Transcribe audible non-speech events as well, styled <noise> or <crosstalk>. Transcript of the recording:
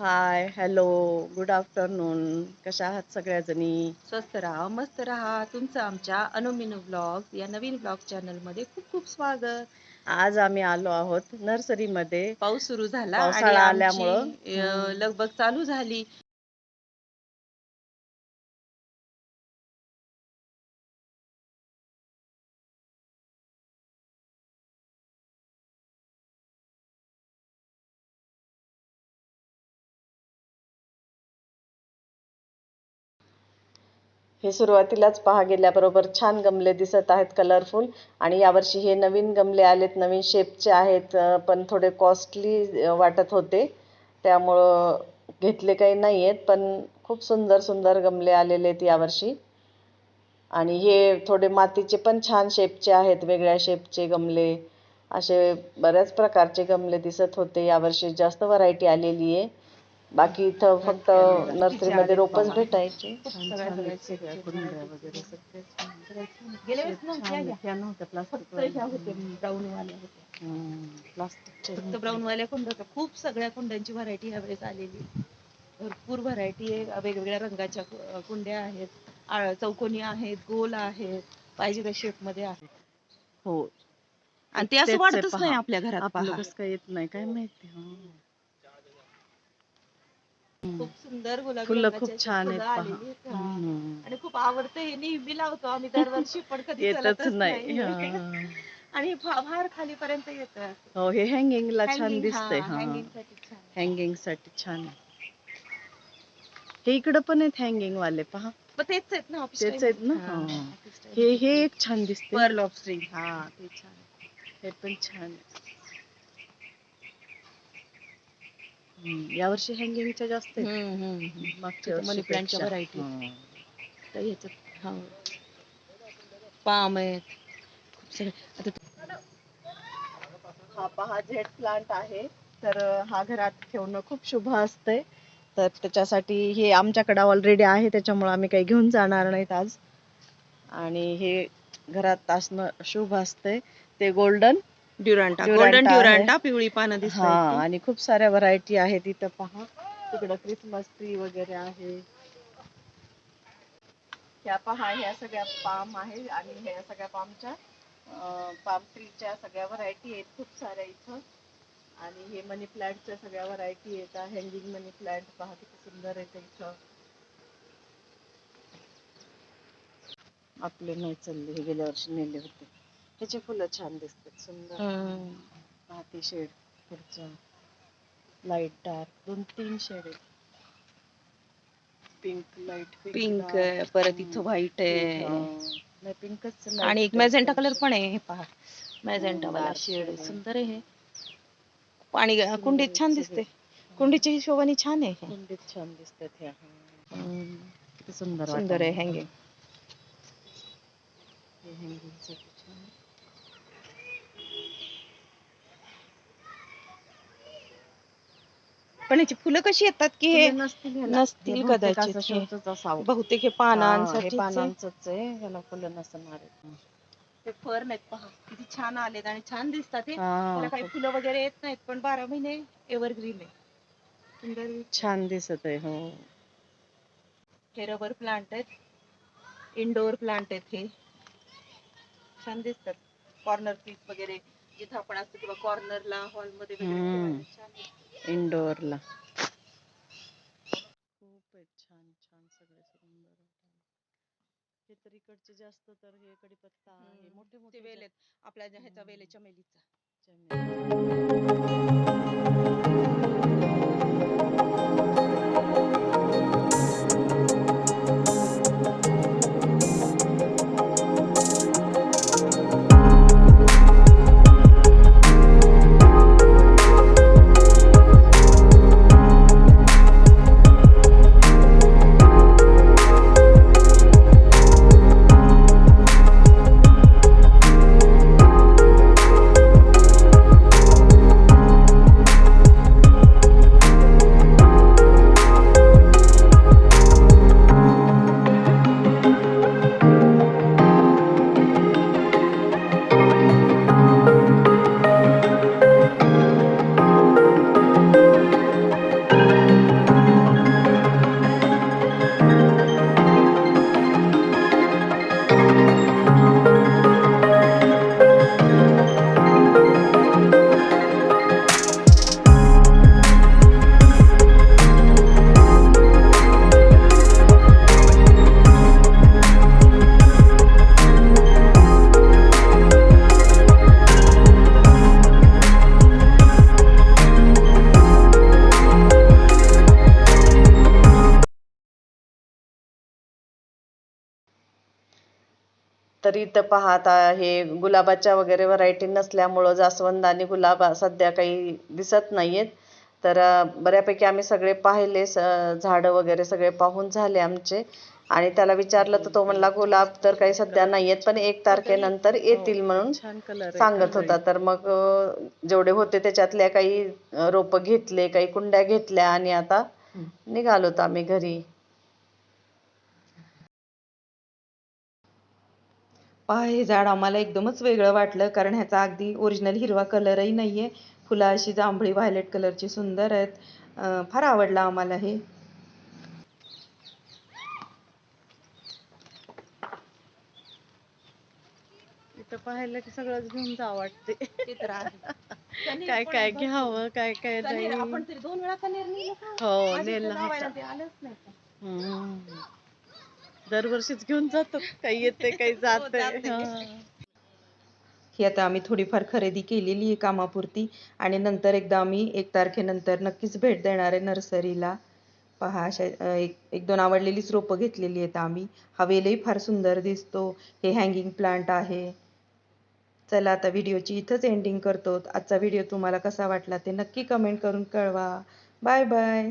Hi hello good afternoon कशा आहात सगळ्याजणी? स्वस्त राहा मस्त राहा. तुमचं आमच्या अनुमिनू ब्लॉग या नवीन ब्लॉग चॅनलमध्ये खूप खूप स्वागत. आज आम्ही आलो आहोत नर्सरीमध्ये. पाऊस सुरू झाला पावसाळा आणि आमची, आल्यामुळं, अं, हम्म. लगबग चालू झाली. हे सुरुवातीलाच पहा गेल्याबरोबर छान गमले दिसत आहेत कलरफुल आणि यावर्षी हे नवीन गमले आलेत नवीन शेपचे आहेत पण थोडे कॉस्टली वाटत होते. त्यामुळं घेतले काही नाही आहेत पण खूप सुंदर सुंदर गमले आलेले आहेत यावर्षी. आणि हे थोडे मातीचे पण छान शेपचे आहेत वेगळ्या शेपचे गमले. असे बऱ्याच प्रकारचे गमले दिसत होते यावर्षी जास्त व्हरायटी आलेली आहे बाकी इथं फक्त नर्सरीमध्ये रोपच भेटायचे. ब्राऊन वाल्या कुंड्या खूप सगळ्या कुंड्यांची व्हरायटी यावेळेस आलेली. भरपूर व्हरायटी आहे. वेगवेगळ्या रंगाच्या कुंड्या आहेत. चौकोनी आहेत गोल आहेत. पाहिजे त्या शेपमध्ये आहेत. हो. आणि ते असं वाटतच. नाही आपल्या घरात येत नाही काय माहिती हो. खूप सुंदर गुलाबी फुलं रंगाची खूप अशी छान फुलं आहेत आलेली पहा आहेत. हा. हम्म. आणि खूप आवडतं हे नेहमी लावतो आम्ही दरवर्षी पण कधी येतच नाही हा. <laughs> आणि फा- फार खालीपर्यंत येत हो हे हँगिंगला छान दिसतंय हा हँगिंगसाठी छान आहे. हे इकडं पण आहेत हँगिंग वाले पहा तेच आहेत ना office तेच आहेत ना? हा, हा. office time हे मध्ये. हे एक छान दिसते Pearl of string. हा ते छान हे पण छान आहे. हम्म, यावर्षी हँगिंगच्या जास्त आहेत. हम्म, हम्म, हम्म. मागच्या तिथं मनी प्लांटच्या. व्हरायटी हा. तर ह्याच्यात हा. पाम आहेत. खूप सगळे. आता हा पहा झेड प्लांट आहे. तर अं, हा घरात ठेवणं खूप शुभ असते तर त्याच्यासाठी हे आमच्याकडे ऑलरेडी आहे. त्याच्यामुळे आम्ही काही घेऊन जाणार नाहीत आज. आणि हे घरात असणं शुभ असते ते गोल्डन ड्युरांटा गोल्डन आहे. ड्युरांटा पिवळी पानं हा दिसतात आणि खूप साऱ्या व्हरायटी आहेत इथं पहा. तिकडं क्रिसमस ट्री वगैरे आहे. ह्या पहा ह्या सगळ्या पाम आहे आणि ह्या सगळ्या पामच्या पाम ट्रीच्या सगळ्या व्हरायटी आहेत खूप साऱ्या इथं. आणि हे मनी प्लांटच्या सगळ्या व्हरायटी आहेत. हँगिंग मनी प्लांट पहा किती सुंदर आहे ते इथं. आपले नाही चालले हे गेल्या वर्षी नेले होते. त्याचे फुलं छान दिसतात. सुंदर. माती शेड पुढचा लाइट डार्क दोन तीन शेड आहेत. पिंक लाइट पिंक आहे परत इथं व्हाईट आहे. नाही पिंकच आणि एक मॅजेंटा कलर पण आहे हे पहा. मॅजेंटा वाला शेड आहे. सुंदर आहे हे. आणि कुंडीत छान दिसते. कुंडीच्या हिशोबाने छान आहे. हे. कुंडीत छान दिसतात ह्या. हम्म. किती सुंदर सुंदर आहे वाटायला. हँगिंग हे hanging साठी छान आहे. पण याची फुलं कशी येतात की हे नसतील कदाचित हे. असावं. बहुतेक हे पानांसाठी पानांचंच आहे. ह्याला फुलं नसणार. ते फर नाहीत पहा. किती छान आलेत आणि छान दिसतात हे. त्याला काही फुलं. वगैरे येत नाहीत पण बारा महिने एव्हरग्रीन आहे. सुंदर. छान दिसत आहे हो. हे रबर प्लांट आहेत. इंडोर प्लांट आहेत हे. छान दिसतात. कॉर्नर पीस वगैरे जिथं आपण असतो किंवा कॉर्नरला हॉलमध्ये वगैरे छान इंडोरला खूप आहेत छान छान सगळे सुंदर हे तर इकडचे जास्त तर हे कडीपत्ता हे मोठे मोठे वेल आहेत. आपल्या ह्याचा वेल आहे चमेलीचा तर इथं पहा आता हे गुलाबाच्या वगैरे व्हरायटी नसल्यामुळं जास्वंद आणि गुलाब सध्या काही दिसत नाहीयेत. तर अं, बऱ्यापैकी आम्ही सगळे पाहिले स झाडं वगैरे सगळे पाहून झाले आमचे. आणि त्याला विचारलं तर तो म्हणला गुलाब तर काही सध्या नाहीयेत पण एक तारखेनंतर येतील म्हणून सांगत होता. तर मग जेवढे होते त्याच्यातल्या काही रोपं घेतले काही कुंड्या घेतल्या आणि आता निघालो आम्ही घरी. पहा हे झाड आम्हाला एकदमच वेगळं वाटलं कारण ह्याचा अगदी ओरिजिनल हिरवा कलरही नाहीये. फुलं अशी जांभळी व्हायलेट कलरची सुंदर आहेत. फार आवडलं आम्हाला हे. इथं पाहायला की सगळंच घेऊन जावं वाटते. आहे. काय काय घ्यावं काय काय नाही आपण तरी दोन वेळा? हो नेलं आलंच नाही. दरवर्षीच घेऊन जातो. काही येते काही जाते जाते. ही. आता आम्ही थोडीफार खरेदी केलेली आहे कामापुरती आणि नंतर एकदा आम्ही एक तारखेनंतर नक्कीच भेट देणार आहे नर्सरीला. पहा अशा एक एक दोन आवडलेलीच रोपं घेतलेली आहेत आम्ही. हा वेलही फार सुंदर दिसतो. हे हँगिंग प्लांट आहे. चला आता व्हिडिओची इथंच एंडिंग करतो. आजचा व्हिडिओ तुम्हाला कसा वाटला ते नक्की कमेंट करून कळवा. Bye bye